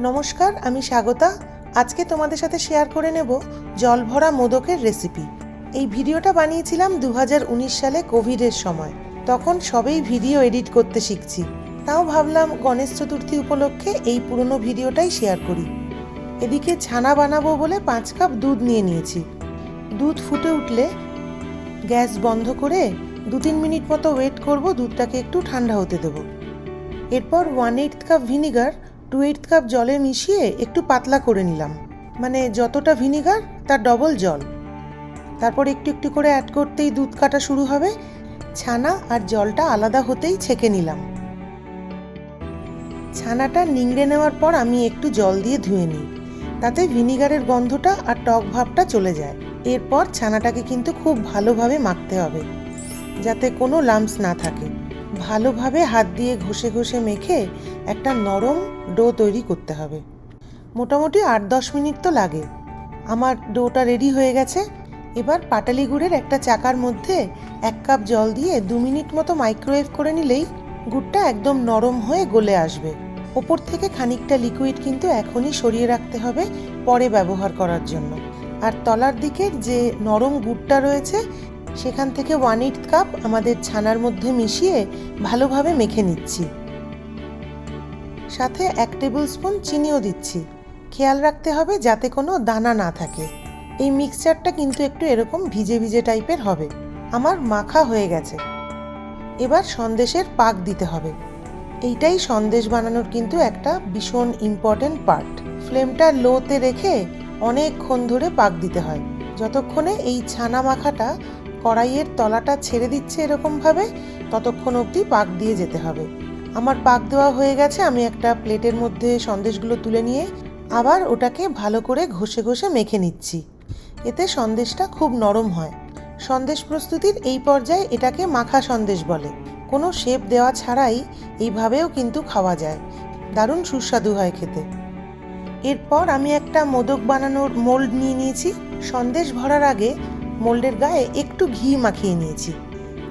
নমস্কার, আমি স্বাগতা। আজকে তোমাদের সাথে শেয়ার করে নেব জল ভরা মোদকের রেসিপি এই ভিডিওটা বানিয়েছিলাম দু হাজার উনিশ সালে কোভিডের সময়। তখন সবেই ভিডিও এডিট করতে শিখছি। তাও ভাবলাম গণেশ চতুর্থী উপলক্ষে এই পুরনো ভিডিওটাই শেয়ার করি। এদিকে ছানা বানাবো বলে পাঁচ কাপ দুধ নিয়ে নিয়েছি। দুধ ফুটে উঠলে গ্যাস বন্ধ করে দু তিন মিনিট মতো ওয়েট করব, দুধটাকে একটু ঠান্ডা হতে দেবো। এরপর one eight cup vinegar two eight cup জলে মিশিয়ে একটু পাতলা করে নিলাম। মানে যতটা ভিনিগার, তার ডবল জল। তারপর একটু একটু করে অ্যাড করতেই দুধ কাটা শুরু হবে। ছানা আর জলটা আলাদা হতেই ছেঁকে নিলাম। ছানাটা নিংড়ে নেওয়ার পর আমি একটু জল দিয়ে ধুয়ে নিই। তাতে ভিনিগারের গন্ধটা আর টক ভাবটা চলে যায়। এরপর ছানাটাকে কিন্তু খুব ভালোভাবে মাখতে হবে, যাতে কোনো লাম্পস না থাকে। ভালোভাবে হাত দিয়ে ঘষে ঘষে মেখে একটা নরম ডো তৈরি করতে হবে। মোটামুটি আট দশ মিনিট তো লাগে। আমার ডোটা রেডি হয়ে গেছে। এবার পাটালি গুড়ের একটা চাকার মধ্যে এক কাপ জল দিয়ে দু মিনিট মতো মাইক্রোওয়েভ করে নিলেই গুড়টা একদম নরম হয়ে গলে আসবে। ওপর থেকে খানিকটা লিকুইড কিন্তু এখনই সরিয়ে রাখতে হবে পরে ব্যবহার করার জন্য। আর তলার দিকের যে নরম গুড়টা রয়েছে সেখান থেকে ওয়ান এইট কাপ আমাদের ছানার মধ্যে মিশিয়ে ভালোভাবে মেখে নিচ্ছি। সাথে এক টেবিল স্পুন চিনিও দিচ্ছি। খেয়াল রাখতে হবে যাতে কোনো দানা না থাকে। এই মিক্সচারটা কিন্তু একটু এরকম ভিজে ভিজে টাইপের হবে। আমার মাখা হয়ে গেছে। এবার সন্দেশের পাক দিতে হবে। এইটাই সন্দেশ বানানোর কিন্তু একটা ভীষণ ইম্পর্টেন্ট পার্ট ফ্লেমটা লোতে রেখে অনেকক্ষণ ধরে পাক দিতে হয়। যতক্ষণে এই ছানা মাখাটা কড়াইয়ের তলাটা ছেড়ে দিচ্ছে এরকমভাবে, ততক্ষণ অবধি পাক দিয়ে যেতে হবে। আমার পাক দেওয়া হয়ে গেছে, আমি একটা প্লেটের মধ্যে সন্দেশগুলো তুলে নিয়ে আবার ওটাকে ভালো করে ঘষে ঘষে মেখে নিচ্ছি। এতে সন্দেশটা খুব নরম হয়। সন্দেশ প্রস্তুতির এই পর্যায়ে এটাকে মাখা সন্দেশ বলে। কোনো শেপ দেওয়া ছাড়াই এইভাবেও কিন্তু খাওয়া যায়। দারুণ সুস্বাদু হয় খেতে। এরপর আমি একটা মোদক বানানোর মোল্ড নিয়ে নিয়েছি। সন্দেশ ভরার আগে মোল্ডের গায়ে একটু ঘি মাখিয়ে নিয়েছি,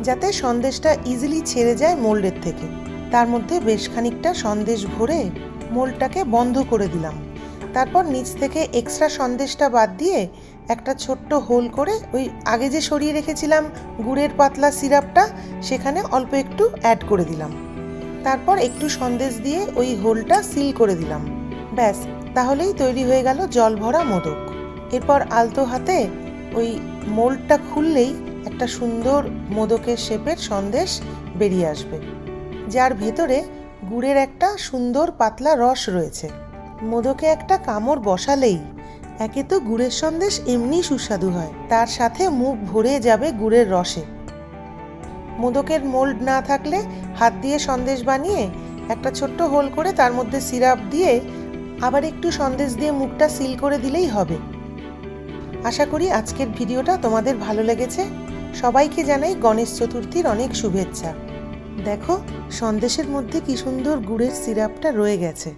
যাতে সন্দেশটা ইজিলি ছেড়ে যায় মোল্ডের থেকে। তার মধ্যে বেশ খানিকটা সন্দেশ ভরে মোল্ডটাকে বন্ধ করে দিলাম। তারপর নিচ থেকে এক্সট্রা সন্দেশটা বাদ দিয়ে একটা ছোট্ট হোল করে ওই আগে যে সরিয়ে রেখেছিলাম গুড়ের পাতলা সিরাপটা সেখানে অল্প একটু অ্যাড করে দিলাম। তারপর একটু সন্দেশ দিয়ে ওই হোলটা সিল করে দিলাম। ব্যাস, তাহলেই তৈরি হয়ে গেল জল ভরা মোদক। এরপর আলতো হাতে ওই মোল্ডটা খুললেই একটা সুন্দর মোদকের শেপের সন্দেশ বেরিয়ে আসবে, যার ভেতরে গুড়ের একটা সুন্দর পাতলা রস রয়েছে। মোদকে একটা কামড় বসালেই একে তো গুড়ের সন্দেশ এমনি সুস্বাদু হয়, তার সাথে মুখ ভরে যাবে গুড়ের রসে। মোদকের মোল্ড না থাকলে হাত দিয়ে সন্দেশ বানিয়ে একটা ছোট্ট হোল করে তার মধ্যে সিরাপ দিয়ে আবার একটু সন্দেশ দিয়ে মুখটা সিল করে দিলেই হবে। আশা করি আজকের ভিডিওটা তোমাদের ভালো লেগেছে। সবাইকে জানাই গণেশ চতুর্থীর অনেক শুভেচ্ছা। দেখো, সন্দেশের মধ্যে কি সুন্দর গুড়ের সিরাপটা রয়ে গেছে।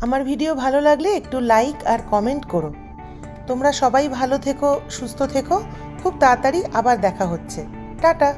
আমার ভিডিও ভালো লাগলে একটু লাইক আর কমেন্ট করো। তোমরা সবাই ভালো থেকো, সুস্থ থেকো। খুব তাড়াতাড়ি আবার দেখা হচ্ছে। টাটা!